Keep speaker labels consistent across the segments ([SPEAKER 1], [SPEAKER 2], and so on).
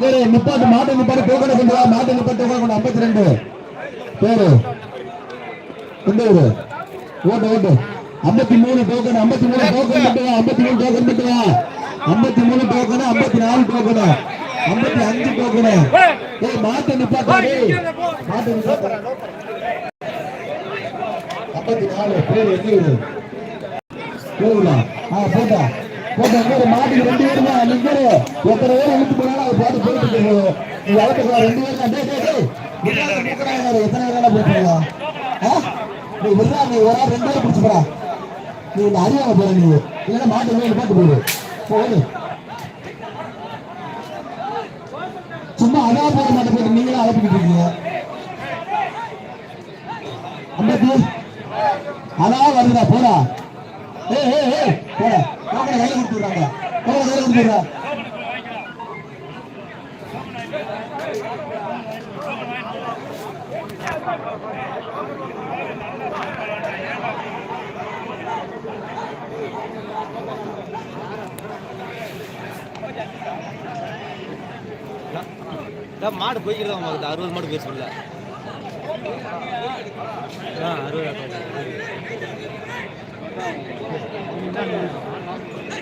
[SPEAKER 1] வேறு நிப்பாட்டு மாட்டு நிப்பாடு டோக்கனை கொண்டு வா மாட்டு நிப்பாட்டு டோக்கனை கொண்டு ஐம்பத்தி ரெண்டு பேரு. கொண்டு வரு. ஓட்டு ஓட்டு. ஐம்பத்தி மூணு டோக்கன் ஐம்பத்தி மூணு டோக்கன் மட்டும் ஐம்பத்தி மூணு டோக்கன் மட்டும் ஐம்பத்தி மூணு டோக்கன் ஐம்பத்தி நாலு டோக்கன் ஐம்பத்தி அஞ்சு டோக்கன் ஏய் மாட்டு நிப்பாட்டு மாட்டு நிப்பாட்டு ஐம்பத்தி நாலு பேர் எங்கே போகலாம் ஆ போட்டா. மாட்டுக்கு ரெண்டு பேரும் தான். நீங்க எத்தனை பேர் இழுத்து போனாலும் அது பாட்டு போயிட்டு இருக்கு நீ வளர்த்துக்கலாம் ரெண்டு பேரும் தான். எத்தனை பேர் போய் போடலாம் நீ நீ ஒரு ஆள் ரெண்டு பேரும் நீ இந்த அறியாம போற நீ. இல்லைன்னா மாட்டு மேல போட்டு போயிடு போடு சும்மா போட நீங்களும் இருக்கீங்க. அதான் வருதா போடா. போகல கொடுத்துறாங்க போகல கையில கொடுத்துறா
[SPEAKER 2] மாடு போய்க்கிறதா உங்களுக்கு அறுபது மாடு பேர் சொல்ல ஆ அறுபது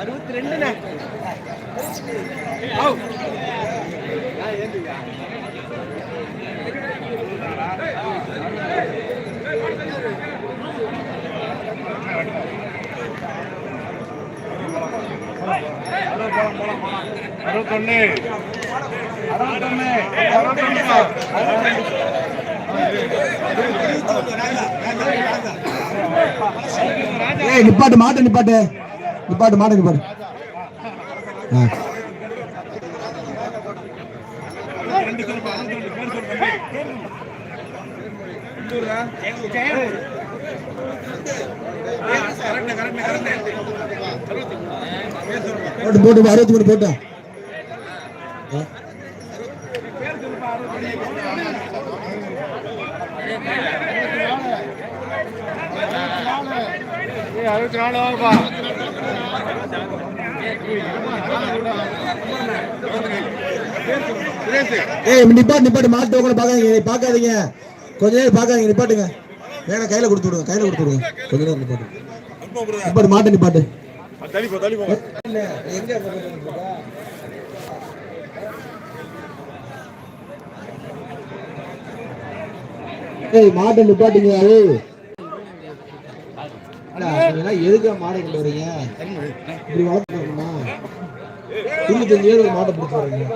[SPEAKER 2] அறுபத்தி ரெண்டுண்ணே
[SPEAKER 3] அறுபத்தொன்னு. அறுபத்தொன்னு. அறுபத்தொன்னு.
[SPEAKER 1] ஏய் நிப்பாட்டு மாட்டு நிப்பாட்டு. நிப்பாட்டு மாட்டு நிப்பாட்டு. போட்டு போட்டு அறுபத்தி மூணு போட்டா.
[SPEAKER 3] அறுபத்தி நாலு
[SPEAKER 1] ஏய் நிப்பாட்டு நிப்பாட்டு. மாட்டு உங்களை பார்க்காதீங்க. பார்க்காதீங்க. கொஞ்ச நேரம் பார்க்காதீங்க. நிப்பாட்டுங்க. வேணா கையில கொடுத்து விடுங்க. கையில கொடுத்து விடுங்க. கொஞ்ச நேரம் நிப்பாட்டு. நிப்பாட்டு மாட்டு நிப்பாட்டு.
[SPEAKER 3] தள்ளிப்போ தள்ளிப்போ
[SPEAKER 1] எங்க ஏய் மாட்டை நிப்பாட்டுங்க. ஏய். எதுக்கு மாடை கொண்டு வரீங்க? இப்படி வளர்த்துக்கணுமா தொண்ணூத்தஞ்சு பேர் ஒரு மாட்டை பிடிச்சி வரீங்க.